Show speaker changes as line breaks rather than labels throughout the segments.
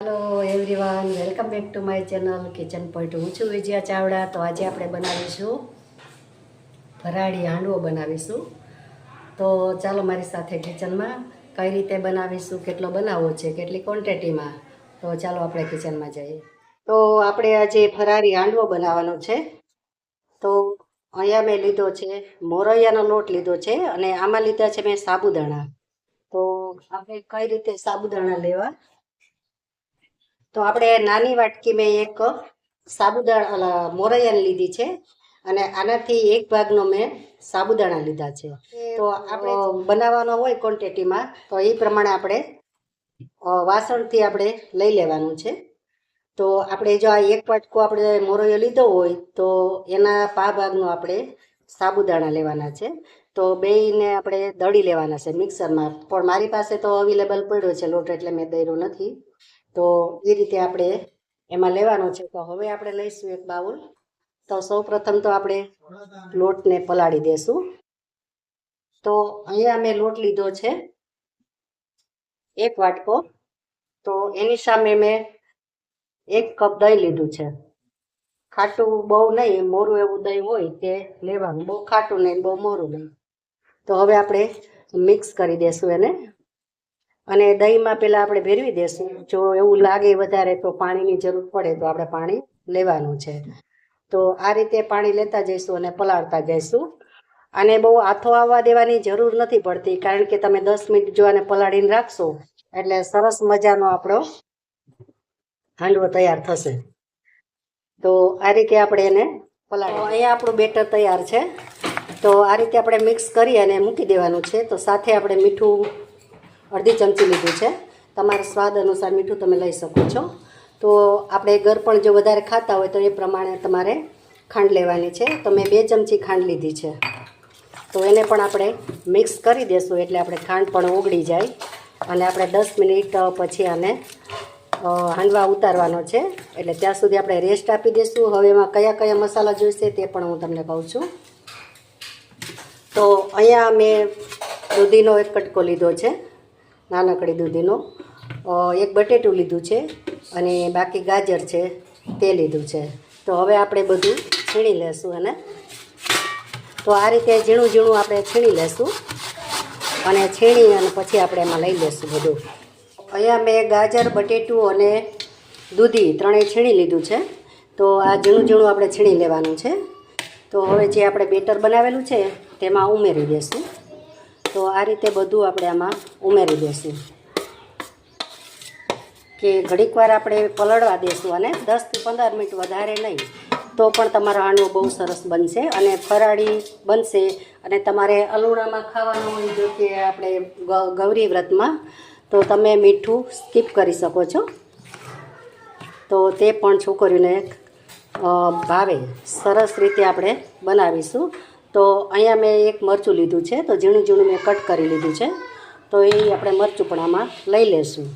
Hello everyone welcome back to my channel kitchen point હું છું વિજયા ચાવડા. તો આજે આપણે બનાવીશું ભરાડી હાંડવો બનાવીશું. તો ચાલો મારી સાથે કિચનમાં કઈ રીતે બનાવીશું, કેટલો બનાવવો છે, કેટલી ક્વોન્ટિટીમાં તો ચાલો આપણે કિચનમાં જઈએ. તો આપણે આજે ફરારી હાંડવો બનાવવાનો છે. તો અહીંયા મેં લીધો છે, મોરૈયાનો લોટ લીધો છે અને આમાં લીધા છે મેં સાબુદાણા. તો આપણે કઈ રીતે સાબુદાણા લેવા? તો આપણે નાની વાટકી મેં એક સાબુદાણા મોરૈયાની લીધી છે અને આનાથી એક ભાગનો મેં સાબુદાણા લીધા છે. તો આપણે બનાવવાનો હોય ક્વોન્ટિટીમાં તો એ પ્રમાણે આપણે વાસણથી આપણે લઈ લેવાનું છે. તો આપણે જો આ એક વાટકો આપણે મોરૈયો લીધો હોય, તો એના પા ભાગનો આપણે સાબુદાણા લેવાના છે. તો બેયને આપણે દળી લેવાના છે મિક્સરમાં. પણ મારી પાસે તો અવેલેબલ પડ્યો છે લોટ, એટલે મેં દળ્યો નથી. તો એ રીતે આપણે એમાં લેવાનો છે. તો હવે આપણે લઈશું એક બાઉલ. તો સૌ પ્રથમ તો આપણે લોટને પલાળી દેશું. તો અહીંયા મેં લોટ લીધો છે. એક વાટકો. તો એની સામે મેં એક કપ દહીં લીધું છે. ખાટું બહુ નહીં મોરું એવું દહીં હોય તે લેવાનું. બહુ ખાટું નહીં, બહુ મોરું નહીં. તો હવે આપણે મિક્સ કરી દેશું એને. અને દહીંમાં પહેલાં આપણે ભેરવી દેશું. જો એવું લાગે વધારે તો પાણીની જરૂર પડે તો આપણે પાણી લેવાનું છે. તો આ રીતે પાણી લેતા જઈશું અને પલાળતા જઈશું. અને બહુ આથો આવવા દેવાની જરૂર નથી પડતી, કારણ કે તમે દસ મિનિટ જો આને પલાળીને રાખશો, એટલે સરસ મજાનો આપણો હાંડવો તૈયાર થશે. તો આ રીતે આપણે એને પલાળી અહીંયા આપણું બેટર તૈયાર છે. તો આ રીતે આપણે મિક્સ કરી અને મૂકી દેવાનું છે. તો સાથે આપણે મીઠું અડધી ચમચી લીધું છે. તમારા સ્વાદ અનુસાર મીઠું તમે લઈ શકો છો. તો આપણે ઘર પણ જો વધારે ખાતા હોય તો એ પ્રમાણે તમારે ખાંડ લેવાની છે. તો મેં બે ચમચી ખાંડ લીધી છે. તો એને પણ આપણે મિક્સ કરી દેશું એટલે આપણે ખાંડ પણ ઓગળી જાય. અને આપણે દસ મિનિટ પછી આને હાંડવા ઉતારવાનો છે. એટલે ત્યાં સુધી આપણે રેસ્ટ આપી દઈશું હવે એમાં કયા કયા મસાલા જોઈશે તે પણ હું તમને કહું છું. તો અહીંયા મેં દૂધીનો એક કટકો લીધો છે. નાનકડી દૂધીનો. એક બટેટું લીધું છે અને બાકી ગાજર છે તે લીધું છે. તો હવે આપણે બધું છીણી લેશું અને તો આ રીતે ઝીણું ઝીણું આપણે છીણી લેશું અને છીણી અને પછી આપણે એમાં લઈ લેશું બધું. અહીંયા મેં ગાજર, બટેટું અને દૂધી ત્રણેય છીણી લીધું છે. તો આ ઝીણું ઝીણું આપણે છીણી લેવાનું છે. તો હવે જે આપણે બેટર બનાવેલું છે તેમાં ઉમેરી દઈશું તો આ રીતે બધું આપણે આમાં ઉમેરી દઈશું કે ઘડીક વાર આપણે પલળવા દઈશું અને દસથી પંદર મિનિટ વધારે નહીં, તો પણ તમારો હાંડવો બહુ સરસ બનશે અને ફરાળી બનશે. અને તમારે અલુણામાં ખાવાનું હોય જો કે આપણે ગૌરી વ્રતમાં, તો તમે મીઠું સ્કીપ કરી શકો છો. તો તે પણ છોકરીઓને ભાવે. સરસ રીતે આપણે બનાવીશું. તો અહીંયા મેં એક મરચું લીધું છે, તો ઝીણું ઝીણું મેં કટ કરી લીધું છે. તો એ આપણે મરચું લઈ લેશું.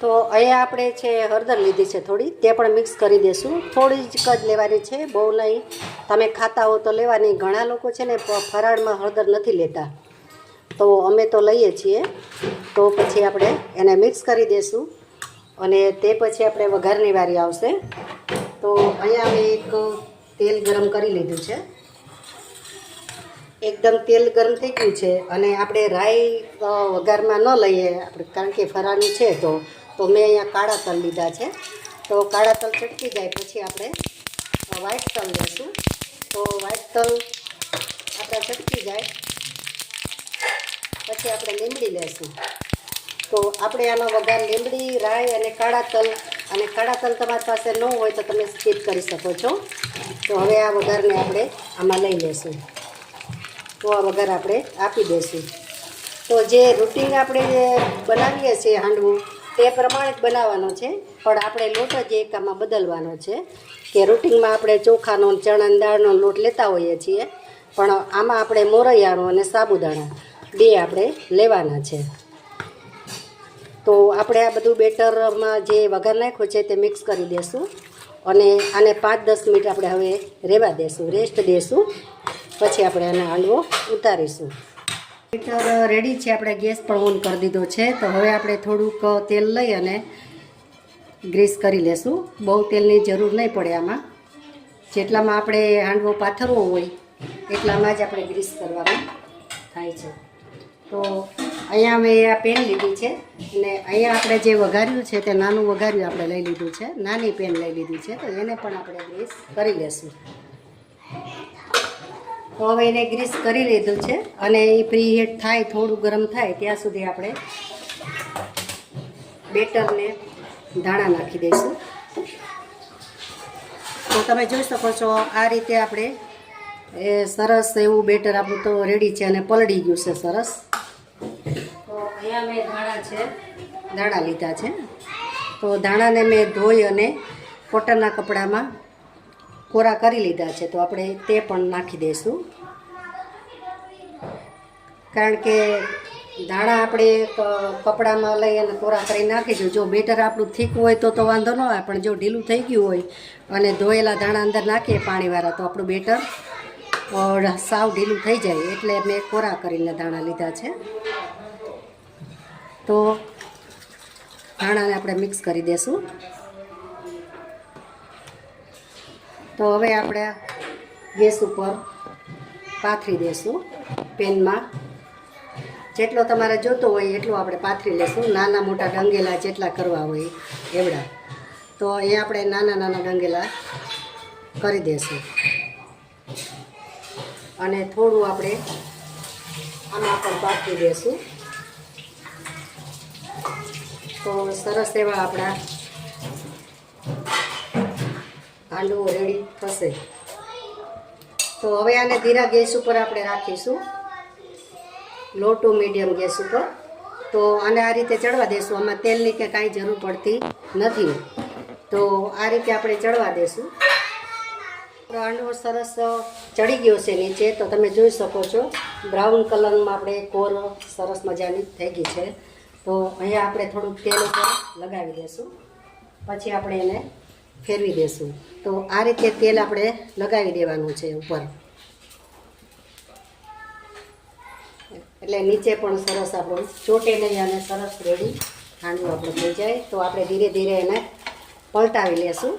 તો અહીંયા આપણે છે હળદર લીધી છે થોડી, તે પણ મિક્સ કરી દઈશું થોડી જ કદ લેવાની છે, બહુ નહીં. તમે ખાતા હો તો લેવાની. ઘણા લોકો છે ને ફરાળમાં હળદર નથી લેતા. તો અમે તો લઈએ છીએ. તો પછી આપણે એને મિક્સ કરી દઈશું અને તે પછી આપણે વઘારની વારી આવશે. તો અહીંયા અમે એક તેલ ગરમ કરી લીધું છે. એકદમ તેલ ગરમ થઈ ગયું છે અને આપણે રાઈ વઘારમાં ન લઈએ. આપણે કારણ કે ફરાનું છે તો તો મેં અહીંયા કાળા તલ લીધા છે. તો કાળા તલ ચટકી જાય પછી આપણે વ્હાઈટ તલ લઈશું તો વ્હાઈટ તલ આપણા ચટકી જાય. પછી આપણે લીમડી લેશું. તો આપણે આનો વઘાર લીમડી રાઈ અને કાળા તલ, અને કાળા તલ તમારી પાસે ન હોય તો તમે સ્કીપ કરી શકો છો. તો હવે આ વઘારને આપણે આમાં લઈ લેશું. તો વગર આપણે આપી દઈશું. તો જે રૂટિન આપણે જે બનાવીએ છીએ હાંડવું, તે પ્રમાણે જ બનાવવાનો છે. પણ આપણે લોટ જ એક આમાં બદલવાનો છે કે રૂટિનમાં આપણે ચોખાનો ચણા દાળનો લોટ લેતા હોઈએ છીએ. પણ આમાં આપણે મોરૈયાનો અને સાબુદાણા બે આપણે લેવાના છે. તો આપણે આ બધું બેટરમાં જે વઘાર નાખ્યો છે તે મિક્સ કરી દઈશું અને આને પાંચ દસ મિનિટ આપણે હવે રહેવા દેશું, રેસ્ટ દેશું. પછી આપણે આને હાંડવો ઉતારીશું. બેટર રેડી છે, આપણે ગેસ પણ ઓન કરી દીધો છે. તો હવે આપણે થોડુંક તેલ લઈ અને ગ્રીસ કરી લેશું. બહુ તેલની જરૂર નહીં પડે આમાં. જેટલામાં આપણે હાંડવો પાથરવો હોય, એટલામાં જ આપણે ગ્રીસ કરવાનું થાય છે. તો અહીંયા મેં આ પેન લીધી છે અને અહીંયા આપણે જે વઘાર્યું છે તે નાનું વઘાર્યું આપણે લઈ લીધું છે. નાની પેન લઈ લીધી છે, તો એને પણ આપણે ગ્રીસ કરી લેશું. તો હવે એને ગ્રીસ કરી લીધું છે અને એ પ્રી હીટ થાય, થોડું ગરમ થાય, ત્યાં સુધી આપણે બેટરને ધાણા નાખી દઈશું. તો તમે જોઈ શકો છો, આ રીતે આપણે, એ સરસ એવું બેટર આપણું તો રેડી છે અને પલળી ગયું છે સરસ. તો અહીંયા મેં ધાણા છે, ધાણા લીધા છે. તો ધાણાને મેં ધોઈ અને કોટનના કપડામાં કોરા કરી લીધા છે, તો આપણે તે પણ નાખી દઈશું કારણ કે ધાણા આપણે કપડામાં લઈ અને કોરા કરી નાખીશું જો બેટર આપણું થીક હોય તો તો વાંધો ન આવે, પણ જો ઢીલું થઈ ગયું હોય અને ધોયેલા ધાણા અંદર નાખીએ પાણીવાળા, તો આપણું બેટર સાવ ઢીલું થઈ જાય. એટલે મેં કોરા કરીને ધાણા લીધા છે. તો ધાણાને આપણે મિક્સ કરી દઈશું તો હવે આપણે ગેસ ઉપર પાથરી દઈશું પેનમાં. જેટલો તમારે જોતો હોય એટલું આપણે પાથરી લેશું. નાના મોટા ડંગેલા જેટલા કરવા હોય એવડા. તો એ આપણે નાના નાના ડંગેલા કરી દઈશું અને થોડું આપણે આમાં પણ પાથરી દઈશું તો સરસ એવા આપણા હાંડવો રેડી થશે. તો હવે આને ધીરા ગેસ ઉપર આપણે રાખીશું. લો ટુ મીડિયમ ગેસ ઉપર. તો આને આ રીતે ચડવા દેશું. આમાં તેલની કે કાંઈ જરૂર પડતી નથી. તો આ રીતે આપણે ચડવા દેશું. હાંડવો સરસ ચડી ગયો છે નીચે. તો તમે જોઈ શકો છો, બ્રાઉન કલરમાં આપણે કોર સરસ મજાની થઈ ગઈ છે. તો અહીંયા આપણે થોડુંક તેલ ઉપર લગાવી દઈશું પછી આપણે એને ફેરવી દઈશું તો આ રીતે તેલ આપણે લગાવી દેવાનું છે ઉપર. એટલે નીચે પણ સરસ આપણું ચોટે નહીં અને સરસ રેડી હાંડવું આપણું થઈ જાય. તો આપણે ધીરે ધીરે એને પલટાવી લેશું.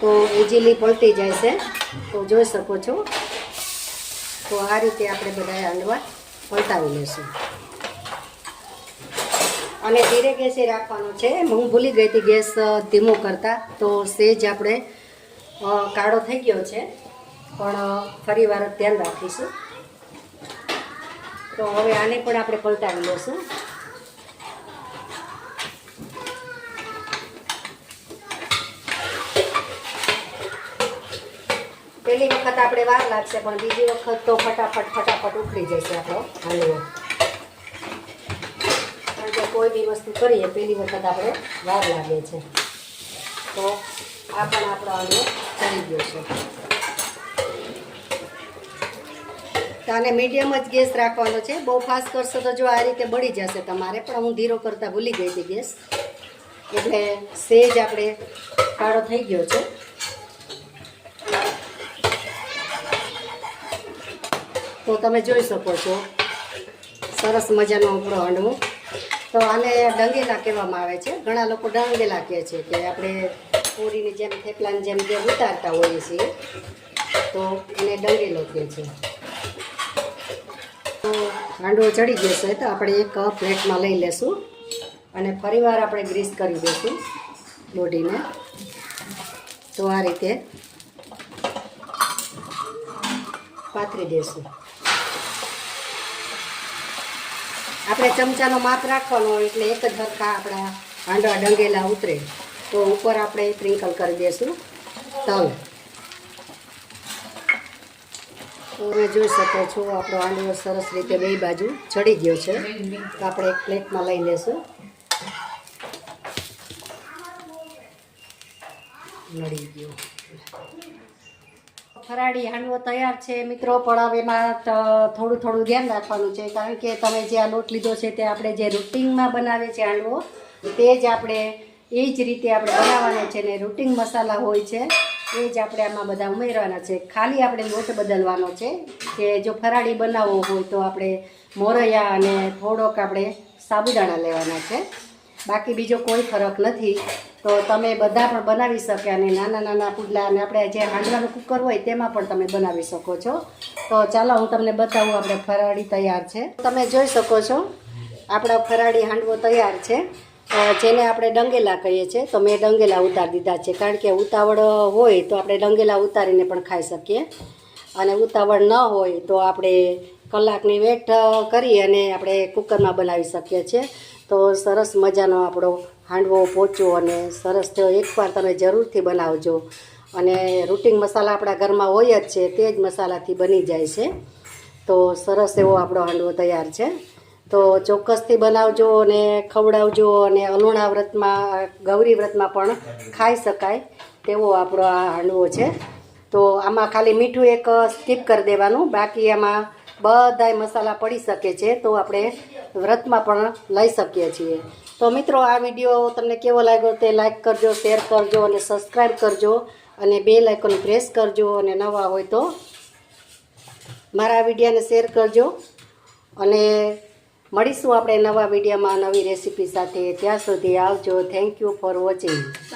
તો ઇઝીલી પલટી જાય છે. તો જોઈ શકો છો. તો આ રીતે આપણે બધા હાંડવા પલટાવી લેશું. અને ધીરે ગેસે રાખવાનું છે. હું ભૂલી ગઈ હતી ગેસ ધીમો કરતા. તો સેજ આપણે કાળો થઈ ગયો છે. પણ ફરી વાર ધ્યાન રાખીશું. તો હવે આને પણ આપણે પલટાવી લઈશું પહેલી વખત આપણે વાર લાગશે, પણ બીજી વખત તો ફટાફટ ફટાફટ ઉખડી જશે આપણો હાંડવો. કે કોઈ બી વસ્તુ કરીએ, પહેલી વખત આપણે વાર લાગે છે. તો આ પણ આપણો હાંડવો ચડી ગયો છે. તો મીડિયમ જ ગેસ રાખવાનો છે. બહુ ફાસ્ટ કરશો તો જો આ રીતે બળી જશે તમારે, પણ હું ધીરો કરતાં ભૂલી ગઈ હતી ગેસ એટલે સેજ આપણે કાળો થઈ ગયો છે. તો તમે જોઈ શકો છો. સરસ મજાનો આપણો હાંડવો તો આને ડંગેલા કહેવામાં આવે છે. ઘણા લોકો ડંગેલા કહે છે કે આપણે પૂરીની જેમ થેપલાની જેમ જે ઉતારતા હોઈએ છીએ, તો એને ડંગેલો કહે છે. તો હાંડવો ચડી જશે તો આપણે એક પ્લેટમાં લઈ લેશું અને ફરીવાર આપણે ગ્રીસ કરી દઈશું બોડીને. તો આ રીતે પાથરી દઈશું. આપણે ચમચાનો માપ રાખવાનો એટલે એક જ હરખા આપણા હાંડવા ડંગેલા ઉતરે. તો ઉપર આપણે સ્પ્રિંકલ કરી દઈશું તલ. તમે જોઈ શકો છો, આપણો હાંડવો સરસ રીતે બે બાજુ ચડી ગયો છે. તો આપણે એક પ્લેટમાં લઈ લેશું. નડી ગયો. ફરાળી હાંડવો તૈયાર છે. મિત્રો, પણ હવે એમાં થોડું થોડું ધ્યાન રાખવાનું છે. કારણ કે તમે જે આ લોટ લીધો છે તે આપણે જે રૂટિનમાં બનાવે છે હાંડવો, તે જ આપણે, એ જ રીતે આપણે બનાવવાના છે ને રૂટિન મસાલા હોય છે, એ જ આપણે આમાં બધા ઉમેરવાના છે. ખાલી આપણે લોટ બદલવાનો છે કે જો ફરાળી બનાવવો હોય તો આપણે મોરૈયા અને થોડોક આપણે સાબુદાણા લેવાના છે. બાકી બીજો કોઈ ફરક નથી. તો તમે બધા પણ બનાવી શકે અને નાના નાના પુડલા અને આપણે જે હાંડવાનું કુકર હોય તેમાં પણ તમે બનાવી શકો છો. તો ચાલો હું તમને બતાવું, આપણે ફરાળી તૈયાર છે. તમે જોઈ શકો છો, આપણા ફરાળી હાંડવો તૈયાર છે. જેને આપણે ડંગેલા કહીએ છીએ. તો મેં ડંગેલા ઉતારી દીધા છે. કારણ કે ઉતાવળ હોય તો આપણે ડંગેલા ઉતારીને પણ ખાઈ શકીએ. અને ઉતાવળ ન હોય તો આપણે કલાકની વેટ કરી અને આપણે કુકરમાં બનાવી શકીએ છીએ. તો સરસ મજાનો આપણો હાંડવો પોચો અને સરસ થયો એકવાર તમે જરૂરથી બનાવજો. અને રૂટિંગ મસાલા આપણા ઘરમાં હોય જ છે, તે જ મસાલાથી બની જાય છે. તો સરસ એવો આપણો હાંડવો તૈયાર છે. તો ચોક્કસથી બનાવજો અને ખવડાવજો અને અલુણા વ્રતમાં, ગૌરી વ્રતમાં પણ ખાઈ શકાય તેવો આપણો આ હાંડવો છે. તો આમાં ખાલી મીઠું એક સ્કીપ કરી દેવાનું, બાકી આમાં બધાય મસાલા પડી શકે છે, તો આપણે વ્રતમાં પણ લઈ શકીએ છીએ. તો મિત્રો, આ વીડિયો તમને કેવો લાગ્યો તે લાઈક કરજો, શેર કરજો અને સબસ્ક્રાઈબ કરજો અને બે લાઇકોન પ્રેસ કરજો અને નવા હોય તો મારા વિડીયાને શેર કરજો. અને મળીશું આપણે નવા વિડીયામાં નવી રેસીપી સાથે. ત્યાં સુધી આવજો. Thank you for watching